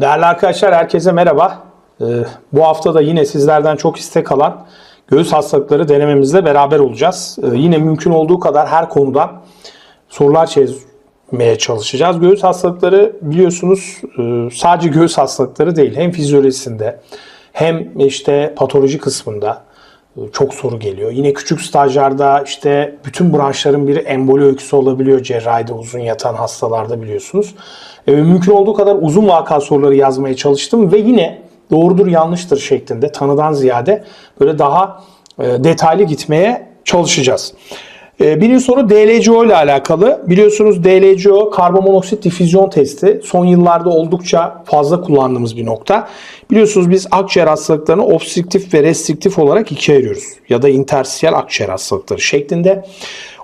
Değerli arkadaşlar herkese merhaba. Ee, bu hafta da yine sizlerden çok istek alan göğüs hastalıkları denememizle beraber olacağız. Ee, yine mümkün olduğu kadar her konuda sorular çözmeye çalışacağız. Göğüs hastalıkları biliyorsunuz e, sadece göğüs hastalıkları değil. Hem fizyolojisinde hem işte patoloji kısmında e, çok soru geliyor. Yine küçük stajlarda işte bütün branşların bir emboli öyküsü olabiliyor cerrahide uzun yatan hastalarda biliyorsunuz. E, mümkün olduğu kadar uzun vaka soruları yazmaya çalıştım ve yine doğrudur yanlıştır şeklinde tanıdan ziyade böyle daha e, detaylı gitmeye çalışacağız. E, birinci soru DLCO ile alakalı. Biliyorsunuz DLCO karbonmonoksit difüzyon testi son yıllarda oldukça fazla kullandığımız bir nokta. Biliyorsunuz biz akciğer hastalıklarını obstrüktif ve restriktif olarak ikiye ayırıyoruz. Ya da intersiyel akciğer hastalıkları şeklinde.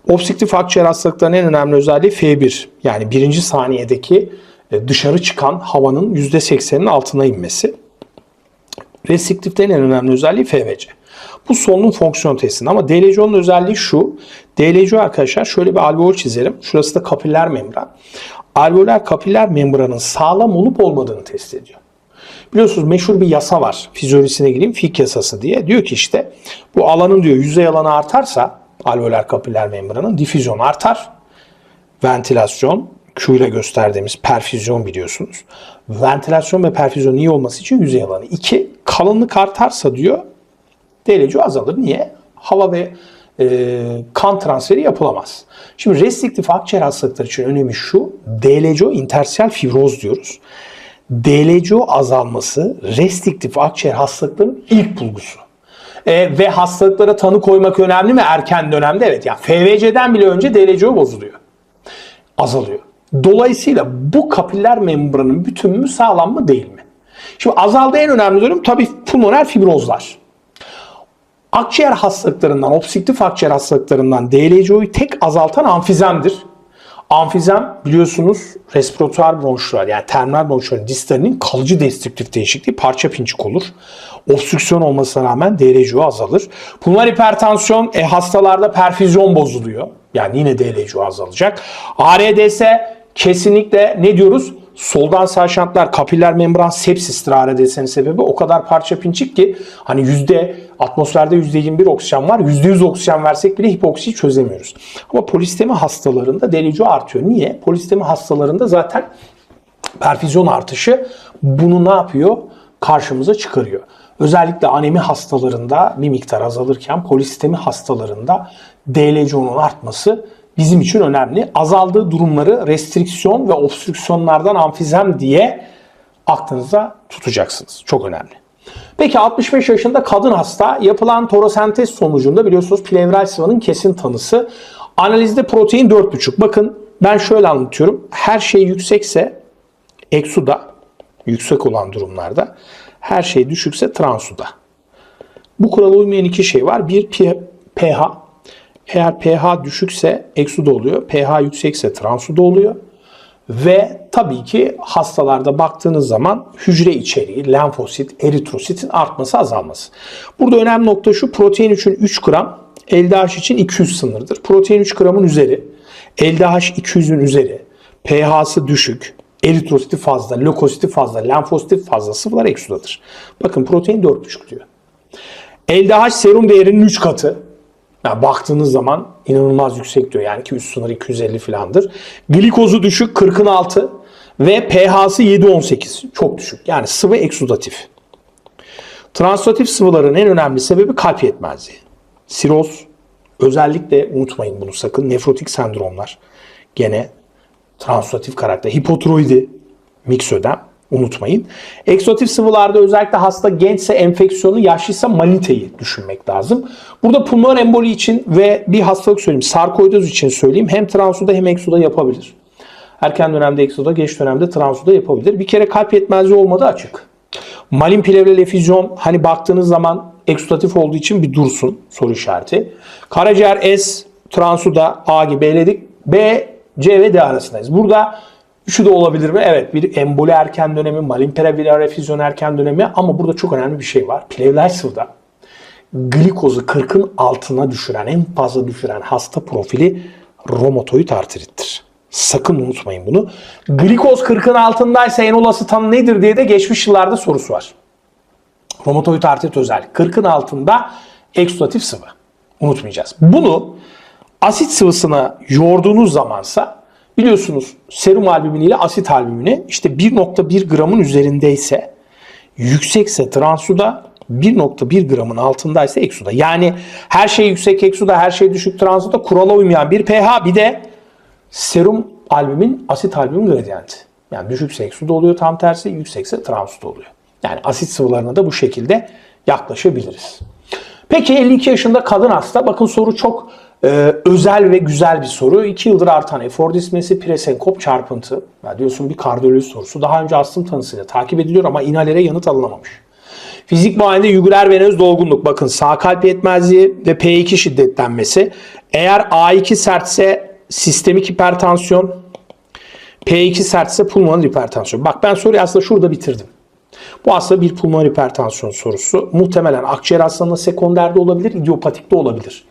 Obstrüktif akciğer hastalıklarının en önemli özelliği F1 yani birinci saniyedeki dışarı çıkan havanın %80'inin altına inmesi. Restriktiflerin en önemli özelliği FVC. Bu solunum fonksiyon testinde ama DLCO'nun özelliği şu. DLCO arkadaşlar şöyle bir alveol çizerim. Şurası da kapiller membran. Alveolar kapiller membranın sağlam olup olmadığını test ediyor. Biliyorsunuz meşhur bir yasa var. Fizyolojisine gireyim. Fick yasası diye. Diyor ki işte bu alanın diyor yüzey alanı artarsa alveolar kapiller membranın difüzyon artar. Ventilasyon Q ile gösterdiğimiz perfüzyon biliyorsunuz. Ventilasyon ve perfüzyon iyi olması için yüzey alanı. 2. Kalınlık artarsa diyor DLCO azalır. Niye? Hava ve e, kan transferi yapılamaz. Şimdi restriktif akciğer hastalıkları için önemi şu. DLCO intersiyel fibroz diyoruz. DLCO azalması restriktif akciğer hastalıklarının ilk bulgusu. E, ve hastalıklara tanı koymak önemli mi erken dönemde? Evet. Yani FVC'den bile önce DLCO bozuluyor. Azalıyor. Dolayısıyla bu kapiller membranın bütünlüğü sağlam mı değil mi? Şimdi azaldığı en önemli durum tabii pulmoner fibrozlar. Akciğer hastalıklarından, obstrüktif akciğer hastalıklarından DLCO'yu tek azaltan amfizemdir. Amfizem biliyorsunuz respiratuar bronşlar yani terminal bronşların distalinin kalıcı destrüktif değişikliği parça pinçik olur. Obstrüksiyon olmasına rağmen DLCO azalır. Pulmoner hipertansiyon e, hastalarda perfüzyon bozuluyor. Yani yine DLCO azalacak. ARDS kesinlikle ne diyoruz? Soldan sağ şantlar kapiller membran sepsistir ARDS'nin sebebi. O kadar parça pinçik ki hani yüzde atmosferde yüzde 21 oksijen var. Yüzde 100 oksijen versek bile hipoksiyi çözemiyoruz. Ama polistemi hastalarında DLCO artıyor. Niye? Polistemi hastalarında zaten perfüzyon artışı bunu ne yapıyor? Karşımıza çıkarıyor. Özellikle anemi hastalarında bir miktar azalırken polisistemi hastalarında DLCO'nun artması bizim için önemli. Azaldığı durumları restriksiyon ve obstrüksiyonlardan amfizem diye aklınıza tutacaksınız. Çok önemli. Peki 65 yaşında kadın hasta yapılan torosentez sonucunda biliyorsunuz plevral sıvanın kesin tanısı. Analizde protein 4,5. Bakın ben şöyle anlatıyorum. Her şey yüksekse eksuda yüksek olan durumlarda her şey düşükse transuda. Bu kurala uymayan iki şey var. Bir pH. Eğer pH düşükse eksuda oluyor. pH yüksekse transuda oluyor. Ve tabii ki hastalarda baktığınız zaman hücre içeriği, lenfosit, eritrositin artması azalması. Burada önemli nokta şu protein için 3 gram, LDH için 200 sınırdır. Protein 3 gramın üzeri, LDH 200'ün üzeri, pH'sı düşük, eritrositi fazla, lökositi fazla, lenfositi fazla sıvılar eksudadır. Bakın protein 4,5 diyor. LDH serum değerinin 3 katı. Yani baktığınız zaman inanılmaz yüksek diyor. Yani ki üst sınır 250 filandır. Glikozu düşük 40'ın altı ve pH'sı 7-18. Çok düşük. Yani sıvı eksudatif. Translatif sıvıların en önemli sebebi kalp yetmezliği. Siroz, özellikle unutmayın bunu sakın. Nefrotik sendromlar. Gene translatif karakter. Hipotiroidi, miksödem unutmayın. Eksotif sıvılarda özellikle hasta gençse enfeksiyonu, yaşlıysa maliteyi düşünmek lazım. Burada pulmoner emboli için ve bir hastalık söyleyeyim, sarkoidoz için söyleyeyim. Hem transuda hem eksuda yapabilir. Erken dönemde eksuda, geç dönemde transuda yapabilir. Bir kere kalp yetmezliği olmadı açık. Malin plevral efüzyon hani baktığınız zaman eksudatif olduğu için bir dursun soru işareti. Karaciğer S, transuda A gibi eledik. B, C ve D arasındayız. Burada Üçü de olabilir mi? Evet bir emboli erken dönemi, malin plevral efüzyon erken dönemi ama burada çok önemli bir şey var. Plevral sıvıda glikozu 40'ın altına düşüren, en fazla düşüren hasta profili romatoid artrittir. Sakın unutmayın bunu. Glikoz 40'ın altındaysa en olası tanı nedir diye de geçmiş yıllarda sorusu var. Romatoid artrit özellik. 40'ın altında eksudatif sıvı. Unutmayacağız. Bunu asit sıvısına yoğurduğunuz zamansa biliyorsunuz serum albümini ile asit albümini işte 1.1 gramın üzerindeyse yüksekse transuda 1.1 gramın altındaysa eksuda. Yani her şey yüksek eksuda, her şey düşük transuda kurala uymayan bir pH bir de serum albümin asit albüm gradiyenti. Yani düşükse eksuda oluyor tam tersi, yüksekse transuda oluyor. Yani asit sıvılarına da bu şekilde yaklaşabiliriz. Peki 52 yaşında kadın hasta. Bakın soru çok e, özel ve güzel bir soru. 2 yıldır artan efor dismesi, presenkop çarpıntı. Ya diyorsun bir kardiyoloji sorusu. Daha önce astım tanısıyla takip ediliyor ama inhalere yanıt alınamamış. Fizik muayenede yugular venöz dolgunluk. Bakın sağ kalp yetmezliği ve P2 şiddetlenmesi. Eğer A2 sertse sistemik hipertansiyon, P2 sertse pulmoner hipertansiyon. Bak ben soruyu aslında şurada bitirdim. Bu aslında bir pulmoner hipertansiyon sorusu. Muhtemelen akciğer hastalığında sekonderde olabilir, idiopatikte olabilir.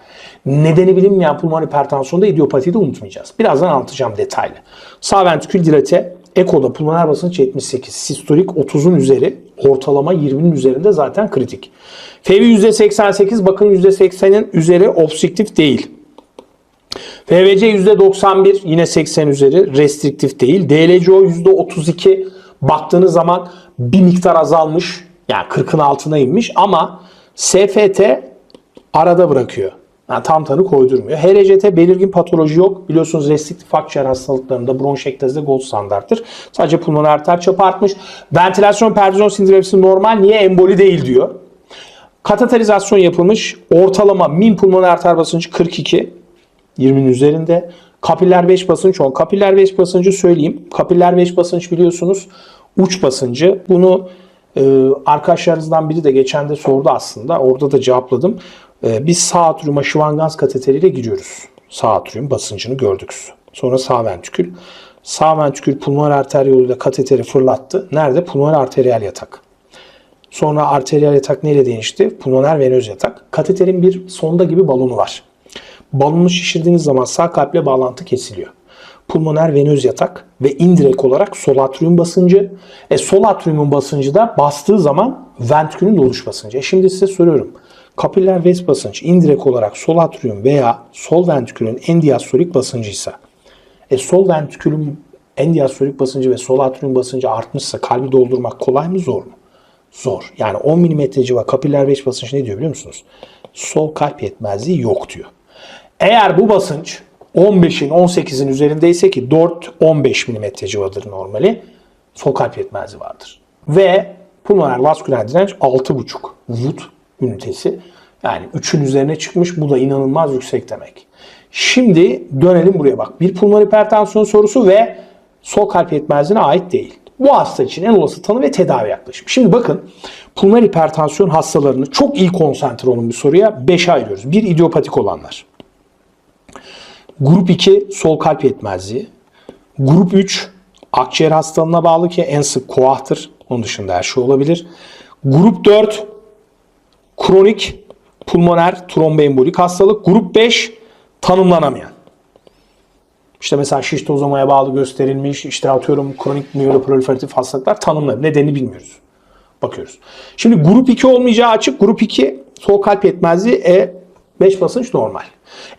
Nedeni bilinmeyen pulmoner hipertansiyonda idiopatiyi de unutmayacağız. Birazdan anlatacağım detaylı. Sağ ventrikül dilate, ekoda pulmoner basınç 78, sistolik 30'un üzeri, ortalama 20'nin üzerinde zaten kritik. FV %88, bakın %80'in üzeri obstrüktif değil. FVC %91 yine 80 üzeri restriktif değil. DLCO %32 baktığınız zaman bir miktar azalmış. Yani 40'ın altına inmiş ama SFT arada bırakıyor. Yani tam tanı koydurmuyor. HRCT belirgin patoloji yok. Biliyorsunuz restriktif akciğer hastalıklarında bronşektazide gold standarttır. Sadece pulmoner arter çapı artmış. Ventilasyon perfüzyon sindiremisi normal. Niye emboli değil diyor. Kateterizasyon yapılmış. Ortalama min pulmoner arter basıncı 42. 20'nin üzerinde. Kapiller 5 basınç 10. Kapiller 5 basıncı söyleyeyim. Kapiller 5 basınç biliyorsunuz uç basıncı. Bunu e, arkadaşlarınızdan biri de geçen de sordu aslında. Orada da cevapladım. E, biz sağ atriuma şivangans kateteriyle giriyoruz. Sağ atrium basıncını gördük. Sonra sağ ventrikül. Sağ ventrikül pulmoner arter yoluyla kateteri fırlattı. Nerede? Pulmoner arteriyel yatak. Sonra arteriyel yatak neyle değişti? Pulmoner venöz yatak. Kateterin bir sonda gibi balonu var. Balonu şişirdiğiniz zaman sağ kalple bağlantı kesiliyor. Pulmoner venöz yatak ve indirek olarak sol atrium basıncı. E, sol atriumun basıncı da bastığı zaman ventrikülün doluş basıncı. E, şimdi size soruyorum. Kapiller vez basınç indirek olarak sol atrium veya sol ventrikülün endiastolik basıncıysa e, sol ventrikülün endiastolik basıncı ve sol atrium basıncı artmışsa kalbi doldurmak kolay mı zor mu? Zor. Yani 10 mm civa kapiller veç basınç ne diyor biliyor musunuz? Sol kalp yetmezliği yok diyor. Eğer bu basınç 15'in 18'in üzerindeyse ki 4-15 mm civadır normali sol kalp yetmezliği vardır. Ve pulmoner vasküler direnç 6,5 Wood ünitesi. Yani 3'ün üzerine çıkmış. Bu da inanılmaz yüksek demek. Şimdi dönelim buraya bak. Bir pulmoner hipertansiyon sorusu ve sol kalp yetmezliğine ait değil. Bu hasta için en olası tanı ve tedavi yaklaşım. Şimdi bakın pulmoner hipertansiyon hastalarını çok iyi konsantre olun bir soruya 5'e ayırıyoruz. Bir idiopatik olanlar. Grup 2 sol kalp yetmezliği. Grup 3 akciğer hastalığına bağlı ki en sık koahtır. Onun dışında her şey olabilir. Grup 4 kronik pulmoner tromboembolik hastalık. Grup 5 tanımlanamayan. İşte mesela şiştozomaya bağlı gösterilmiş, işte atıyorum kronik nöroproliferatif hastalıklar tanımlı. Nedenini bilmiyoruz. Bakıyoruz. Şimdi grup 2 olmayacağı açık. Grup 2 sol kalp yetmezliği E 5 basınç normal.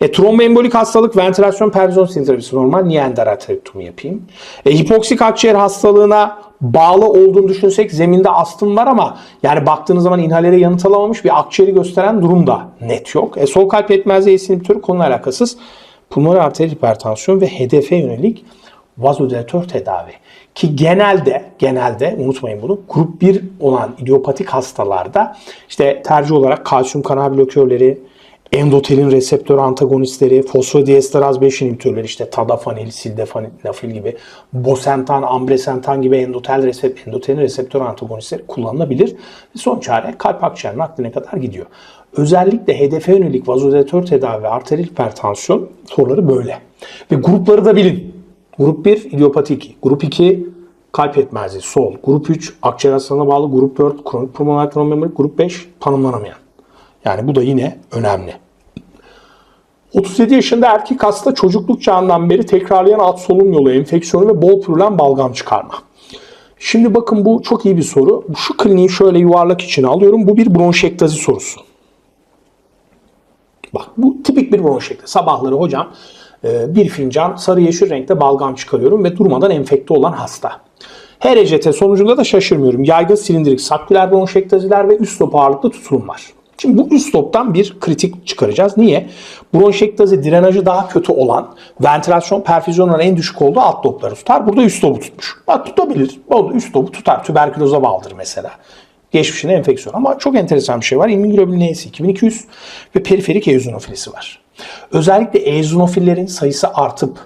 E, tromboembolik hastalık, ventilasyon perfüzyon sindiremisi normal. Niye endarterektomi yapayım? E, hipoksik akciğer hastalığına bağlı olduğunu düşünsek zeminde astım var ama yani baktığınız zaman inhalere yanıt alamamış bir akciğeri gösteren durum da net yok. E, sol kalp yetmezliği inhibitörü konuyla alakasız. Pulmoner arter hipertansiyon ve hedefe yönelik vazodilatör tedavi. Ki genelde genelde unutmayın bunu grup 1 olan idiopatik hastalarda işte tercih olarak kalsiyum kanal blokörleri, endotelin reseptör antagonistleri, fosfodiesteraz 5 inhibitörleri işte tadafanil, sildenafil gibi, bosentan, ambresentan gibi endotel resep endotelin reseptör antagonistleri kullanılabilir. Son çare kalp akciğer nakline kadar gidiyor. Özellikle hedefe yönelik vazodilatör tedavi ve arteril hipertansiyon soruları böyle. Ve grupları da bilin. Grup 1 idiopatik, grup 2 kalp yetmezliği sol, grup 3 akciğer hastalığına bağlı, grup 4 kronik pulmoner trombembolik, grup 5 tanımlanamayan. Yani bu da yine önemli. 37 yaşında erkek hasta çocukluk çağından beri tekrarlayan alt solunum yolu enfeksiyonu ve bol pürülen balgam çıkarma. Şimdi bakın bu çok iyi bir soru. Şu kliniği şöyle yuvarlak içine alıyorum. Bu bir bronşektazi sorusu. Bak bu tipik bir bronşektazi. Sabahları hocam e, bir fincan sarı yeşil renkte balgam çıkarıyorum ve durmadan enfekte olan hasta. Her ECT sonucunda da şaşırmıyorum. Yaygın silindirik saküler bronşektaziler ve üst lob ağırlıklı tutulum var. Şimdi bu üst lobdan bir kritik çıkaracağız. Niye? Bronşektazi drenajı daha kötü olan, ventilasyon perfüzyonların en düşük olduğu alt lobları tutar. Burada üst lobu tutmuş. Bak tutabilir. Üst lobu tutar. Tüberküloza bağlıdır mesela. Geçmişine enfeksiyon. Ama çok enteresan bir şey var. İmmünoglobulin E'si 2200 ve periferik eozinofilisi var. Özellikle eozinofillerin sayısı artıp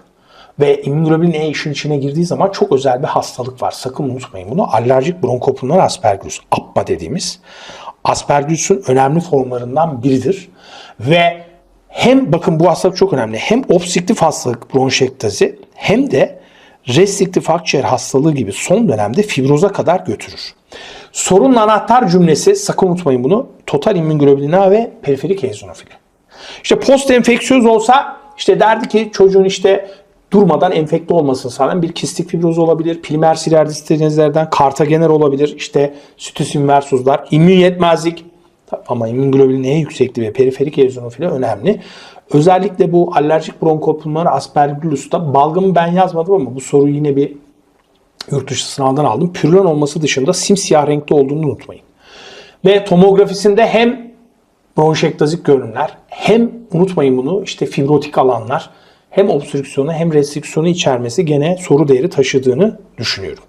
ve immünoglobulin E işin içine girdiği zaman çok özel bir hastalık var. Sakın unutmayın bunu. Alerjik bronkopulmoner aspergillus, APPA dediğimiz. Aspergillus'un önemli formlarından biridir. Ve hem bakın bu hastalık çok önemli. Hem obstrüktif hastalık bronşektazi hem de restriktif akciğer hastalığı gibi son dönemde fibroza kadar götürür. Sorunun anahtar cümlesi sakın unutmayın bunu. Total immünoglobulin A ve periferik eozinofili. İşte post enfeksiyöz olsa işte derdi ki çocuğun işte durmadan enfekte olmasını sağlayan bir kistik fibroz olabilir. Primer silerdistenizlerden kartagener olabilir. İşte sütüs inversuzlar, immün yetmezlik ama immünoglobulin E yüksekliği ve periferik eozinofili önemli. Özellikle bu alerjik bronkopulmoner aspergillus'ta balgamı ben yazmadım ama bu soruyu yine bir yurt dışı sınavdan aldım. Pürülen olması dışında simsiyah renkte olduğunu unutmayın. Ve tomografisinde hem bronşektazik görünümler hem unutmayın bunu işte fibrotik alanlar hem obstrüksiyonu hem restriksiyonu içermesi gene soru değeri taşıdığını düşünüyorum.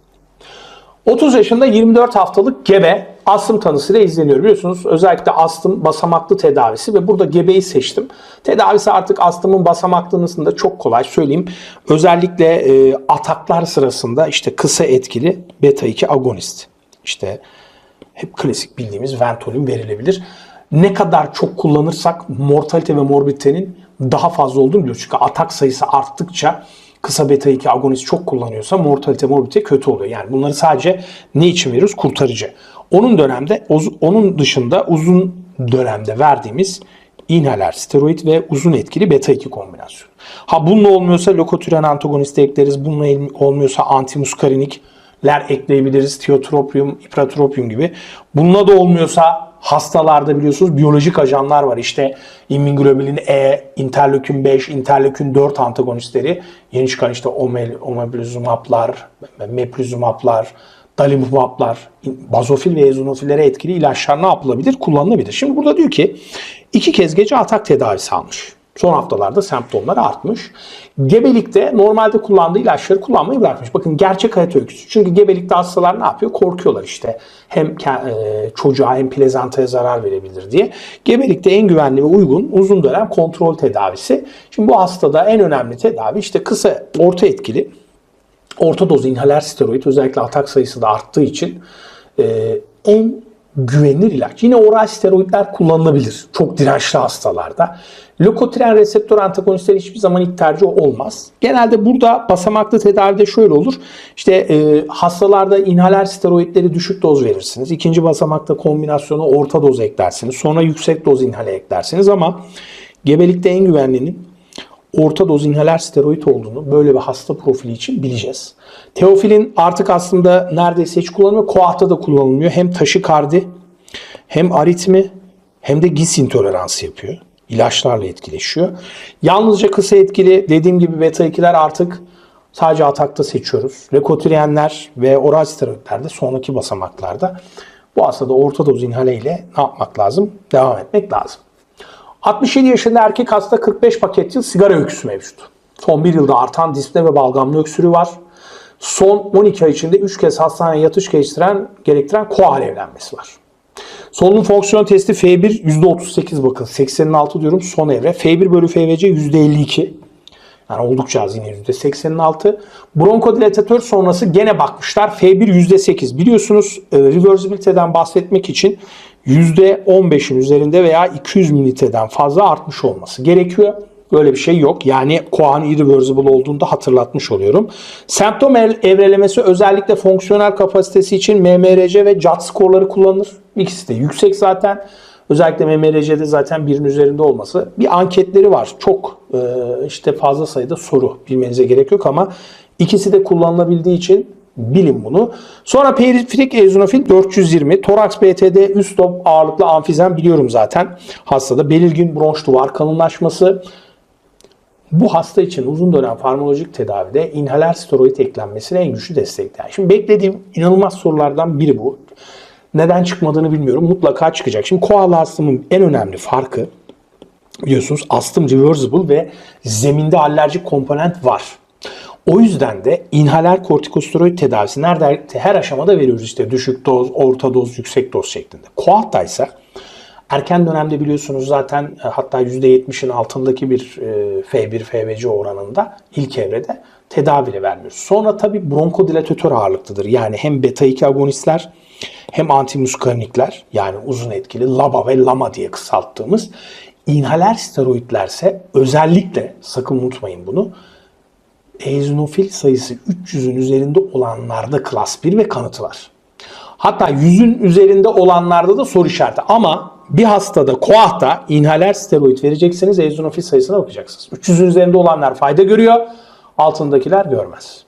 30 yaşında 24 haftalık gebe astım tanısıyla izleniyor. Biliyorsunuz özellikle astım basamaklı tedavisi ve burada gebeyi seçtim. Tedavisi artık astımın basamaklılığında çok kolay söyleyeyim. Özellikle e, ataklar sırasında işte kısa etkili beta 2 agonist. İşte hep klasik bildiğimiz Ventolin verilebilir. Ne kadar çok kullanırsak mortalite ve morbiditenin daha fazla olduğunu biliyoruz. Çünkü atak sayısı arttıkça kısa beta 2 agonist çok kullanıyorsa mortalite morbidite kötü oluyor. Yani bunları sadece ne için veriyoruz? Kurtarıcı. Onun dönemde onun dışında uzun dönemde verdiğimiz inhaler, steroid ve uzun etkili beta 2 kombinasyonu. Ha bununla olmuyorsa lokotüren antagonist ekleriz. Bununla olmuyorsa antimuskarinikler ekleyebiliriz. Tiotropium, ipratropium gibi. Bununla da olmuyorsa hastalarda biliyorsunuz biyolojik ajanlar var. İşte immunoglobulin E, interleukin 5, interleukin 4 antagonistleri. Yeni çıkan işte omel, omeblizumablar, meplizumablar, dalimumablar, bazofil ve eozinofillere etkili ilaçlar ne yapılabilir? Kullanılabilir. Şimdi burada diyor ki iki kez gece atak tedavisi almış. Son haftalarda semptomları artmış. Gebelikte normalde kullandığı ilaçları kullanmayı bırakmış. Bakın gerçek hayat öyküsü. Çünkü gebelikte hastalar ne yapıyor? Korkuyorlar işte. Hem e, çocuğa hem plezantaya zarar verebilir diye. Gebelikte en güvenli ve uygun uzun dönem kontrol tedavisi. Şimdi bu hastada en önemli tedavi işte kısa orta etkili orta doz inhaler steroid özellikle atak sayısı da arttığı için e, en güvenilir ilaç. Yine oral steroidler kullanılabilir çok dirençli hastalarda. Lokotren reseptör antagonistleri hiçbir zaman ilk tercih olmaz. Genelde burada basamaklı tedavide şöyle olur. İşte e, hastalarda inhaler steroidleri düşük doz verirsiniz. İkinci basamakta kombinasyonu orta doz eklersiniz. Sonra yüksek doz inhale eklersiniz ama gebelikte en güvenlinin orta doz inhaler steroid olduğunu böyle bir hasta profili için bileceğiz. Teofilin artık aslında neredeyse hiç kullanılmıyor. Koahta da kullanılmıyor. Hem taşikardi hem aritmi hem de gis intoleransı yapıyor. İlaçlarla etkileşiyor. Yalnızca kısa etkili dediğim gibi beta 2'ler artık sadece atakta seçiyoruz. Lekotrienler ve oral steroidler de sonraki basamaklarda. Bu hastada orta doz inhale ile ne yapmak lazım? Devam etmek lazım. 67 yaşında erkek hasta 45 paket yıl sigara öyküsü mevcut. Son bir yılda artan dispne ve balgamlı öksürüğü var. Son 12 ay içinde 3 kez hastaneye yatış geçtiren, gerektiren koa evlenmesi var. Solunum fonksiyon testi F1 %38 bakın 86 diyorum son evre. F1 bölü FVC %52. Yani oldukça az yine %86. Bronkodilatatör sonrası gene bakmışlar. F1 %8. Biliyorsunuz e, reversibility'den bahsetmek için %15'in üzerinde veya 200 mililitreden fazla artmış olması gerekiyor. Böyle bir şey yok. Yani koan irreversible olduğunda hatırlatmış oluyorum. Semptom evrelemesi özellikle fonksiyonel kapasitesi için MMRC ve JAT skorları kullanılır. İkisi de yüksek zaten. Özellikle MMRC'de zaten birin üzerinde olması. Bir anketleri var. Çok e, işte fazla sayıda soru bilmenize gerek yok ama ikisi de kullanılabildiği için bilin bunu. Sonra periferik eozinofil 420, toraks BTD üst lob ağırlıklı amfizem biliyorum zaten. Hastada belirgin bronş duvar kalınlaşması, bu hasta için uzun dönem farmakolojik tedavide inhaler steroid eklenmesine en güçlü destek. Yani şimdi beklediğim inanılmaz sorulardan biri bu. Neden çıkmadığını bilmiyorum. Mutlaka çıkacak. Şimdi koala astımın en önemli farkı biliyorsunuz astım reversible ve zeminde alerjik komponent var. O yüzden de inhaler kortikosteroid tedavisi nerede her aşamada veriyoruz işte düşük doz, orta doz, yüksek doz şeklinde. Koalta ise Erken dönemde biliyorsunuz zaten e, hatta %70'in altındaki bir e, F1, FVC oranında ilk evrede tedaviyle vermiyoruz. Sonra tabii bronkodilatatör ağırlıklıdır. Yani hem beta-2 agonistler hem antimuskarinikler yani uzun etkili LABA ve LAMA diye kısalttığımız inhaler steroidlerse özellikle sakın unutmayın bunu eozinofil sayısı 300'ün üzerinde olanlarda klas 1 ve kanıtı var. Hatta 100'ün üzerinde olanlarda da soru işareti. Ama bir hastada koahta inhaler steroid verecekseniz eozinofil sayısına bakacaksınız. 300'ün üzerinde olanlar fayda görüyor, altındakiler görmez.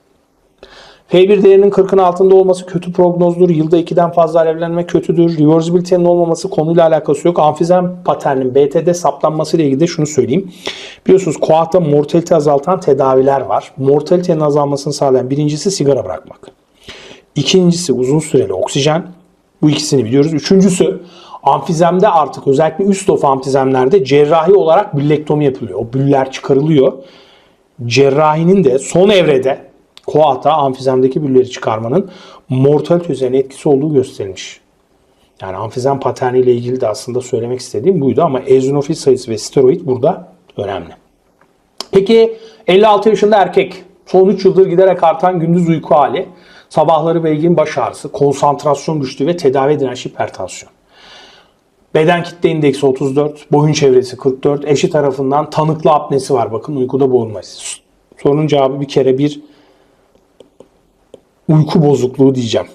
F1 değerinin 40'ın altında olması kötü prognozdur. Yılda 2'den fazla alevlenme kötüdür. Reversibility'nin olmaması konuyla alakası yok. Amfizem paternin BTD saplanması ile ilgili de şunu söyleyeyim. Biliyorsunuz koahta mortalite azaltan tedaviler var. Mortalitenin azalmasını sağlayan birincisi sigara bırakmak. İkincisi uzun süreli oksijen. Bu ikisini biliyoruz. Üçüncüsü amfizemde artık özellikle üst lof amfizemlerde cerrahi olarak büllektomi yapılıyor. O büller çıkarılıyor. Cerrahinin de son evrede koata amfizemdeki bülleri çıkarmanın mortalite üzerine etkisi olduğu gösterilmiş. Yani amfizem paterni ile ilgili de aslında söylemek istediğim buydu ama eozinofil sayısı ve steroid burada önemli. Peki 56 yaşında erkek son 3 yıldır giderek artan gündüz uyku hali, sabahları belgin baş ağrısı, konsantrasyon düştüğü ve tedavi edilen hipertansiyon. Beden kitle indeksi 34, boyun çevresi 44, eşi tarafından tanıklı apnesi var. Bakın uykuda boğulması. Sorunun cevabı bir kere bir uyku bozukluğu diyeceğim.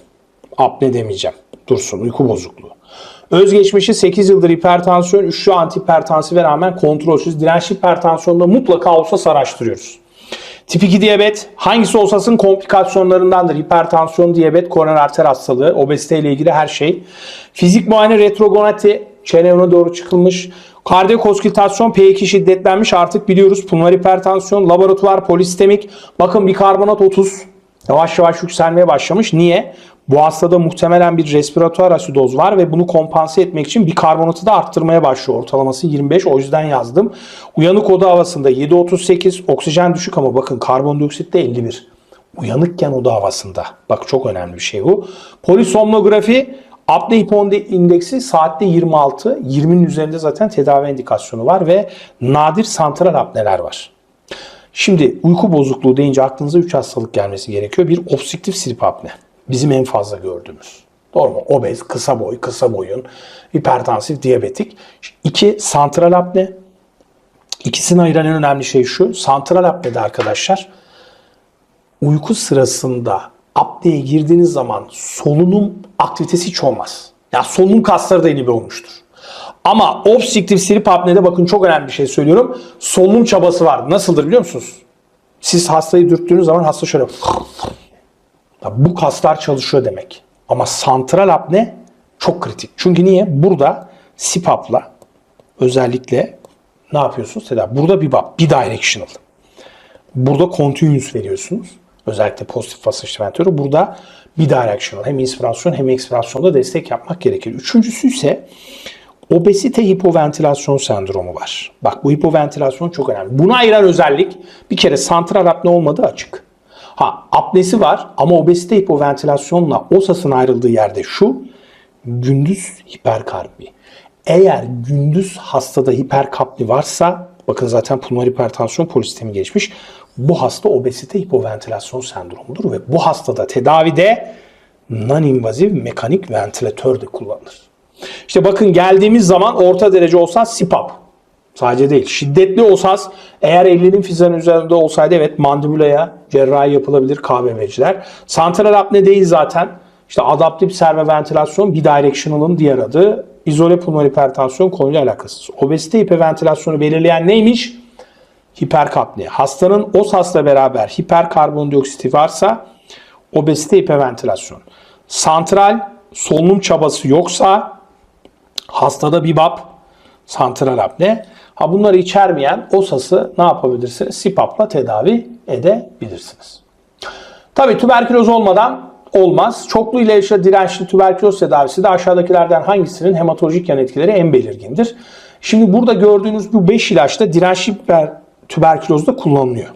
Apne demeyeceğim. Dursun uyku bozukluğu. Özgeçmişi 8 yıldır hipertansiyon, üçlü antihipertansife rağmen kontrolsüz. Dirençli hipertansiyonda mutlaka olsa araştırıyoruz. Tip 2 diyabet hangisi olsasın komplikasyonlarındandır. Hipertansiyon, diyabet, koroner arter hastalığı, obezite ile ilgili her şey. Fizik muayene retrogonati çene öne doğru çıkılmış. Kardiyak oskültasyon P2 şiddetlenmiş artık biliyoruz. Pulmoner hipertansiyon, laboratuvar polistemik. Bakın bikarbonat 30 yavaş yavaş yükselmeye başlamış. Niye? Bu hastada muhtemelen bir respiratuar asidoz var ve bunu kompanse etmek için bikarbonatı da arttırmaya başlıyor. Ortalaması 25 o yüzden yazdım. Uyanık oda havasında 7.38 oksijen düşük ama bakın karbondioksit de 51. Uyanıkken oda havasında. Bak çok önemli bir şey bu. Polisomnografi apne hiponde indeksi saatte 26. 20'nin üzerinde zaten tedavi indikasyonu var ve nadir santral apneler var. Şimdi uyku bozukluğu deyince aklınıza 3 hastalık gelmesi gerekiyor. Bir obstrüktif sleep apne. Bizim en fazla gördüğümüz. Doğru mu? Obez, kısa boy, kısa boyun, hipertansif, diyabetik. İki, santral apne. İkisini ayıran en önemli şey şu. Santral apnede arkadaşlar uyku sırasında apneye girdiğiniz zaman solunum aktivitesi hiç olmaz. Yani solunum kasları da inhibe olmuştur. Ama obstrüktif sleep apnede bakın çok önemli bir şey söylüyorum. Solunum çabası var. Nasıldır biliyor musunuz? Siz hastayı dürttüğünüz zaman hasta şöyle bu kaslar çalışıyor demek. Ama santral apne çok kritik. Çünkü niye? Burada SIPAP'la özellikle ne yapıyorsunuz? Tedavi. Burada bir bak, bir directional. Burada continuous veriyorsunuz. Özellikle pozitif basınçlı ventörü. Burada bir directional. Hem inspirasyon hem ekspirasyonda destek yapmak gerekir. Üçüncüsü ise obesite hipoventilasyon sendromu var. Bak bu hipoventilasyon çok önemli. Buna ayıran özellik bir kere santral apne olmadığı açık. Ha apnesi var ama obezite hipoventilasyonla OSAS'ın ayrıldığı yerde şu gündüz hiperkarpi. Eğer gündüz hastada hiperkapni varsa bakın zaten pulmoner hipertansiyon polisistemi geçmiş. Bu hasta obezite hipoventilasyon sendromudur ve bu hastada tedavide non-invaziv mekanik ventilatör de kullanılır. İşte bakın geldiğimiz zaman orta derece olsan SIPAP. Sadece değil. Şiddetli olsaz eğer elinin fizanın üzerinde olsaydı evet mandibulaya cerrahi yapılabilir KBM'ciler. Santral apne değil zaten. İşte adaptif servo ventilasyon bidirectional'ın diğer adı izole pulmoner hipertansiyon konuyla alakasız. Obezite hiperventilasyonu belirleyen neymiş? Hiperkapni. Hastanın o hasla beraber hiperkarbondioksiti varsa obezite hiperventilasyon. Santral solunum çabası yoksa hastada BIBAP, santral apne. Ha bunları içermeyen OSAS'ı ne yapabilirsiniz? SIPAP'la tedavi edebilirsiniz. Tabii tüberküloz olmadan olmaz. Çoklu ilaçla dirençli tüberküloz tedavisi de aşağıdakilerden hangisinin hematolojik yan etkileri en belirgindir? Şimdi burada gördüğünüz bu 5 ilaçta dirençli tüber- tüberkülozda kullanılıyor.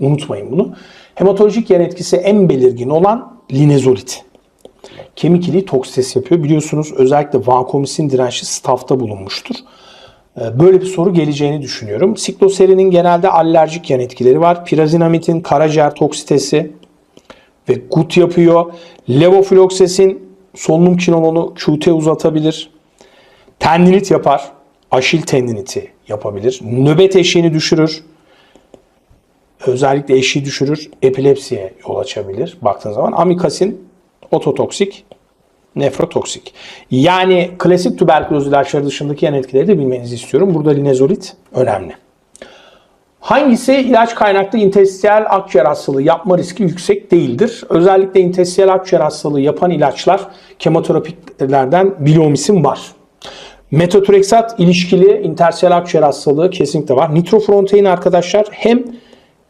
Unutmayın bunu. Hematolojik yan etkisi en belirgin olan linezolit. Kemik iliği toksitesi yapıyor. Biliyorsunuz özellikle vankomisin dirençli stafta bulunmuştur. Ee, Böyle bir soru geleceğini düşünüyorum. Sikloserinin genelde alerjik yan etkileri var. Pirazinamitin karaciğer toksitesi ve gut yapıyor. Levofloxacin solunum kinolonu QT uzatabilir. Tendinit yapar. Aşil tendiniti yapabilir. Nöbet eşiğini düşürür. Özellikle eşiği düşürür. Epilepsiye yol açabilir. Baktığınız zaman amikasin ototoksik, nefrotoksik. Yani klasik tüberküloz ilaçları dışındaki yan etkileri de bilmenizi istiyorum. Burada linezolit önemli. Hangisi ilaç kaynaklı intestinal akciğer hastalığı yapma riski yüksek değildir? Özellikle intestinal akciğer hastalığı yapan ilaçlar kemoterapilerden biliomisin var. Metotrexat ilişkili intersiyel akciğer hastalığı kesinlikle var. Nitrofrontein arkadaşlar hem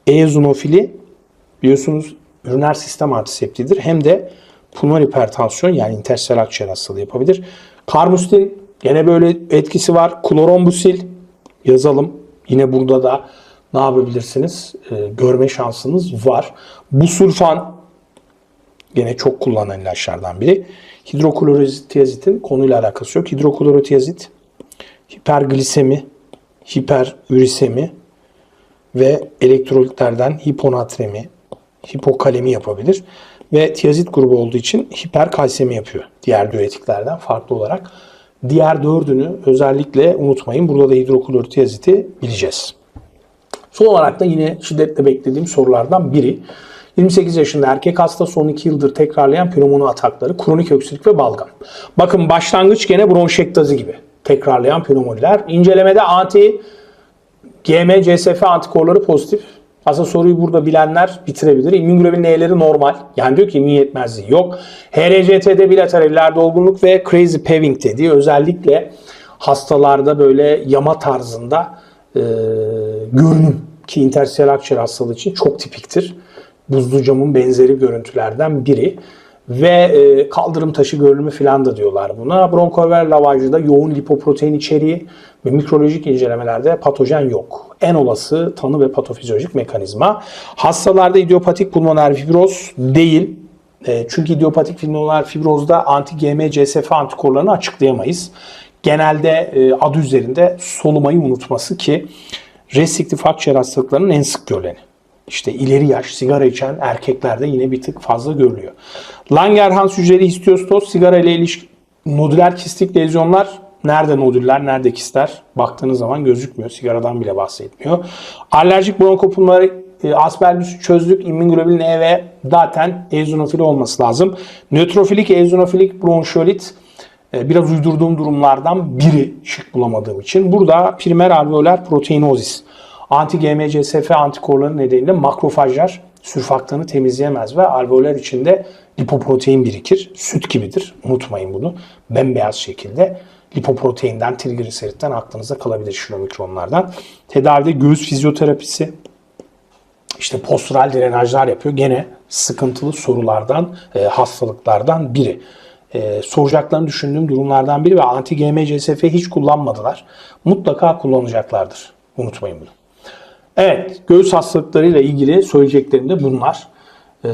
eozinofili biliyorsunuz üriner sistem antiseptidir hem de pulmoner hipertansiyon yani intersiyel akciğer hastalığı yapabilir. Karmustin gene böyle etkisi var. Klorombusil yazalım. Yine burada da ne yapabilirsiniz? Ee, görme şansınız var. Busulfan gene çok kullanılan ilaçlardan biri. Hidroklorotiazitin konuyla alakası yok. Hidroklorotiazit hiperglisemi, hiperürisemi ve elektrolitlerden hiponatremi, hipokalemi yapabilir. Ve tiazit grubu olduğu için hiperkalsemi yapıyor. Diğer diüretiklerden farklı olarak. Diğer dördünü özellikle unutmayın. Burada da hidroklorotiaziti bileceğiz. Son olarak da yine şiddetle beklediğim sorulardan biri. 28 yaşında erkek hasta son 2 yıldır tekrarlayan pnömoni atakları, kronik öksürük ve balgam. Bakın başlangıç gene bronşektazi gibi tekrarlayan pnömoniler. İncelemede anti GM, CSF antikorları pozitif. Aslında soruyu burada bilenler bitirebilir. İmmünoglobulin E'leri normal. Yani diyor ki immün yetmezliği yok. HRCT'de bilateraller dolgunluk ve crazy paving dediği özellikle hastalarda böyle yama tarzında e, görünüm ki intersiyel akciğer hastalığı için çok tipiktir. Buzlu camın benzeri görüntülerden biri. Ve e, kaldırım taşı görünümü falan da diyorlar buna. Bronkover lavajda yoğun lipoprotein içeriği ve mikrolojik incelemelerde patojen yok. En olası tanı ve patofizyolojik mekanizma. Hastalarda idiopatik pulmoner fibroz değil. E, çünkü idiopatik pulmoner fibrozda anti-GM, CSF antikorlarını açıklayamayız. Genelde e, adı üzerinde solumayı unutması ki restriktif akciğer hastalıklarının en sık görüleni. İşte ileri yaş sigara içen erkeklerde yine bir tık fazla görülüyor. Langerhans hücreli histiyostoz sigara ile ilişki nodüler kistik lezyonlar nerede nodüller nerede kistler baktığınız zaman gözükmüyor. Sigaradan bile bahsetmiyor. Alerjik bronkopulmoneri e, aspergillus çözdük. İmmünoglobulin E ve zaten eozinofili olması lazım. Nötrofilik eozinofilik bronşiolit e, biraz uydurduğum durumlardan biri şık bulamadığım için. Burada primer alveolar proteinozis. Anti-GM-CSF antikorları nedeniyle makrofajlar sürfaktanı temizleyemez ve alveolar içinde lipoprotein birikir. Süt gibidir. Unutmayın bunu. Bembeyaz şekilde lipoproteinden, trigliseritten aklınıza kalabilir şilomikronlardan. Tedavide göğüs fizyoterapisi, işte postural drenajlar yapıyor. Gene sıkıntılı sorulardan, e, hastalıklardan biri. E, soracaklarını düşündüğüm durumlardan biri ve anti-GM-CSF hiç kullanmadılar. Mutlaka kullanacaklardır. Unutmayın bunu. Evet, göğüs hastalıklarıyla ilgili söyleyeceklerim de bunlar. Ee,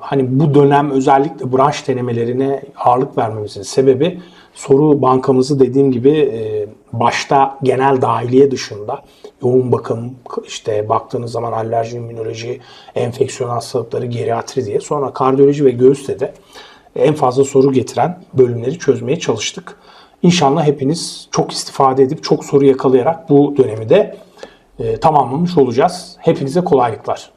hani bu dönem özellikle branş denemelerine ağırlık vermemizin sebebi soru bankamızı dediğim gibi e, başta genel dahiliye dışında yoğun bakım, işte baktığınız zaman alerji, immünoloji, enfeksiyon hastalıkları, geriatri diye sonra kardiyoloji ve göğüste de en fazla soru getiren bölümleri çözmeye çalıştık. İnşallah hepiniz çok istifade edip çok soru yakalayarak bu dönemi de e, tamamlamış olacağız. Hepinize kolaylıklar.